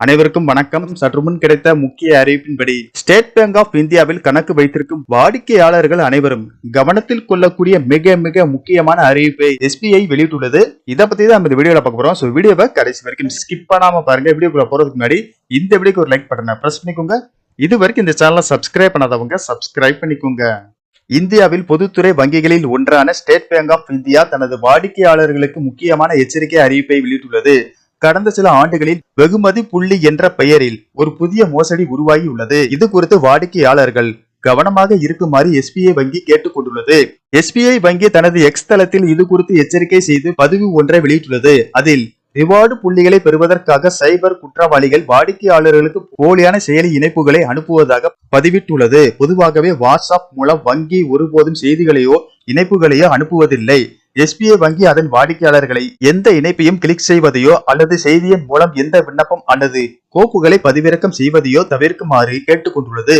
அனைவருக்கும் வணக்கம். சற்று முன் கிடைத்த முக்கிய அறிவிப்பின்படி ஸ்டேட் பேங்க் ஆஃப் இந்தியாவில் கணக்கு வைத்திருக்கும் வாடிக்கையாளர்கள் அனைவரும் கவனத்தில் கொள்ளக்கூடிய மிக மிக முக்கியமான அறிவிப்பை எஸ்பிஐ வெளியிட்டுள்ளது. இதை பத்தி தான் இந்த வீடியோல பார்க்க போறோம். ஸோ வீடியோவை கடைசி வரைக்கும் ஸ்கிப் பண்ணாம பாருங்க. வீடியோக்குள்ள போறதுக்கு முன்னாடி இந்த வீடியோக்கு ஒரு லைக் பட்டனை பிரஸ் பண்ணிக்கோங்க. இது வரைக்கும் இந்த சேனலை சப்ஸ்கிரைப் பண்ணாதவங்க சப்ஸ்கிரைப் பண்ணிக்கோங்க. இந்தியாவில் பொதுத்துறை வங்கிகளில் ஒன்றான ஸ்டேட் பேங்க் ஆஃப் இந்தியா தனது வாடிக்கையாளர்களுக்கு முக்கியமான எச்சரிக்கை அறிவிப்பை வெளியிட்டுள்ளது. கடந்த சில ஆண்டுகளில் வெகுமதி புள்ளி என்ற பெயரில் ஒரு புதிய மோசடி உருவாகி உள்ளது. இது குறித்து வாடிக்கையாளர்கள் கவனமாக இருக்குமாறு எஸ்பிஐ வங்கி கேட்டுக்கொண்டுள்ளது. எஸ்பிஐ வங்கி தனது எக்ஸ் தளத்தில் இது குறித்து எச்சரிக்கை செய்து பதிவு ஒன்றை வெளியிட்டுள்ளது. அதில் ரிவார்டு புள்ளிகளை பெறுவதற்காக சைபர் குற்றவாளிகள் வாடிக்கையாளர்களுக்கு போலியான செயலி இணைப்புகளை அனுப்புவதாக பதிவிட்டுள்ளது. பொதுவாகவே வாட்ஸ்அப் மூலம் வங்கி ஒருபோதும் செய்திகளையோ இணைப்புகளையோ அனுப்புவதில்லை. எஸ்பிஐ வங்கி அதன் வாடிக்கையாளர்களை எந்த இணைப்பையும் கிளிக் செய்வதையோ அல்லது செய்தியின் மூலம் எந்த விண்ணப்பம் அல்லது கோப்புகளை பதிவிறக்கம் செய்வதையோ தவிர்க்குமாறு கேட்டுக்கொண்டுள்ளது.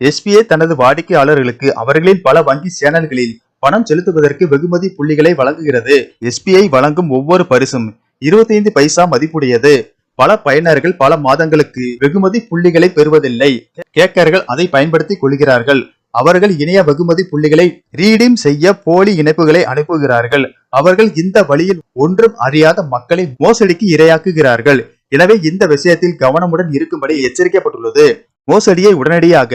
எஸ்பிஐ தனது வாடிக்கையாளர்களுக்கு அவர்களின் பல வங்கி சேனல்களில் பணம் செலுத்துவதற்கு வெகுமதி புள்ளிகளை வழங்குகிறது. எஸ்பிஐ வழங்கும் ஒவ்வொரு பரிசும் 25 பைசா மதிப்புடையது. பல பயனர்கள் பல மாதங்களுக்கு வெகுமதி புள்ளிகளை பெறுவதில்லை. கேக்கர்கள் அதை பயன்படுத்திக் கொள்கிறார்கள். அவர்கள் இணைய வெகுமதி புள்ளிகளை ரீடீம் செய்ய போலி இணைப்புகளை அனுப்புகிறார்கள். அவர்கள் இந்த வழியில் ஒன்றும் அறியாத மக்களை மோசடிக்கு இரையாக்குகிறார்கள். எனவே இந்த விஷயத்தில் கவனமுடன் இருக்கும்படி எச்சரிக்கப்பட்டுள்ளது. மோசடியை உடனடியாக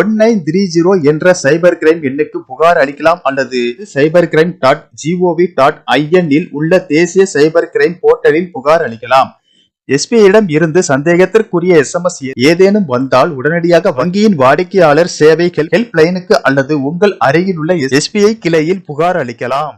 ஒன் நைன் த்ரீ ஜீரோ என்ற சைபர் கிரைம் எண்ணுக்கு புகார் அளிக்கலாம் அல்லது cyber crime dot G O V dot I N இல் உள்ள தேசிய சைபர் கிரைம் போர்ட்டலில் புகார் அளிக்கலாம். எஸ்பிஐயிடம் இருந்து சந்தேகத்திற்குரிய எஸ்எம்எஸ் ஏதேனும் வந்தால் உடனடியாக வங்கியின் வாடிக்கையாளர் சேவை ஹெல்ப் லைனுக்கு அல்லது உங்கள் அருகில் உள்ள எஸ்பிஐ கிளையில் புகார் அளிக்கலாம்.